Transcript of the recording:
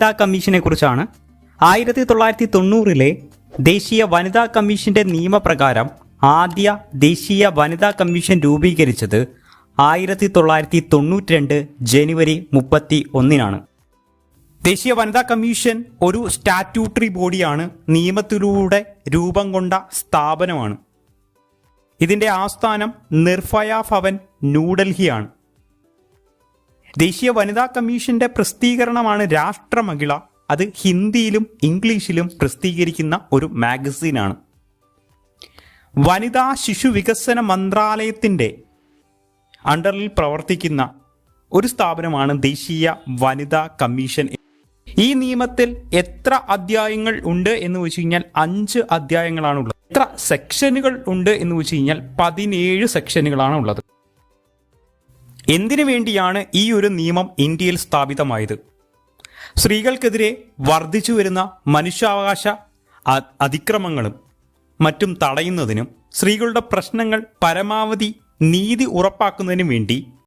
വനിതാ കമ്മീഷനെ കുറിച്ചാണ്. ആയിരത്തി തൊള്ളായിരത്തി തൊണ്ണൂറിലെ ദേശീയ വനിതാ കമ്മീഷന്റെ നിയമപ്രകാരം ആദ്യ ദേശീയ വനിതാ കമ്മീഷൻ രൂപീകരിച്ചത് ആയിരത്തി തൊള്ളായിരത്തി തൊണ്ണൂറ്റി രണ്ട് ജനുവരി മുപ്പത്തി ഒന്നിനാണ് ദേശീയ വനിതാ കമ്മീഷൻ ഒരു സ്റ്റാറ്റ്യൂട്ടറി ബോഡിയാണ് നിയമത്തിലൂടെ രൂപം കൊണ്ട സ്ഥാപനമാണ്. ഇതിന്റെ ആസ്ഥാനം നിർഭയ ഭവൻ ന്യൂഡൽഹിയാണ്. ദേശീയ വനിതാ കമ്മീഷന്റെ പ്രസിദ്ധീകരണമാണ് രാഷ്ട്രമഹിള. അത് ഹിന്ദിയിലും ഇംഗ്ലീഷിലും പ്രസിദ്ധീകരിക്കുന്ന ഒരു മാഗസീനാണ്. വനിതാ ശിശു വികസന മന്ത്രാലയത്തിന്റെ അണ്ടറിൽ പ്രവർത്തിക്കുന്ന ഒരു സ്ഥാപനമാണ് ദേശീയ വനിതാ കമ്മീഷൻ. ഈ നിയമത്തിൽ എത്ര അധ്യായങ്ങൾ ഉണ്ട് എന്ന് വെച്ച് കഴിഞ്ഞാൽ അഞ്ച് അധ്യായങ്ങളാണ് ഉള്ളത് എത്ര സെക്ഷനുകൾ ഉണ്ട് എന്ന് വെച്ച് കഴിഞ്ഞാൽ പതിനേഴ് സെക്ഷനുകളാണ് ഉള്ളത് എന്തിനു വേണ്ടിയാണ് ഈ ഒരു നിയമം ഇന്ത്യയിൽ സ്ഥാപിതമായത്? സ്ത്രീകൾക്കെതിരെ വർദ്ധിച്ചു വരുന്ന മനുഷ്യാവകാശ അതിക്രമങ്ങളും മറ്റും തടയുന്നതിനും സ്ത്രീകളുടെ പ്രശ്നങ്ങൾ പരമാവധി നീതി ഉറപ്പാക്കുന്നതിനും വേണ്ടി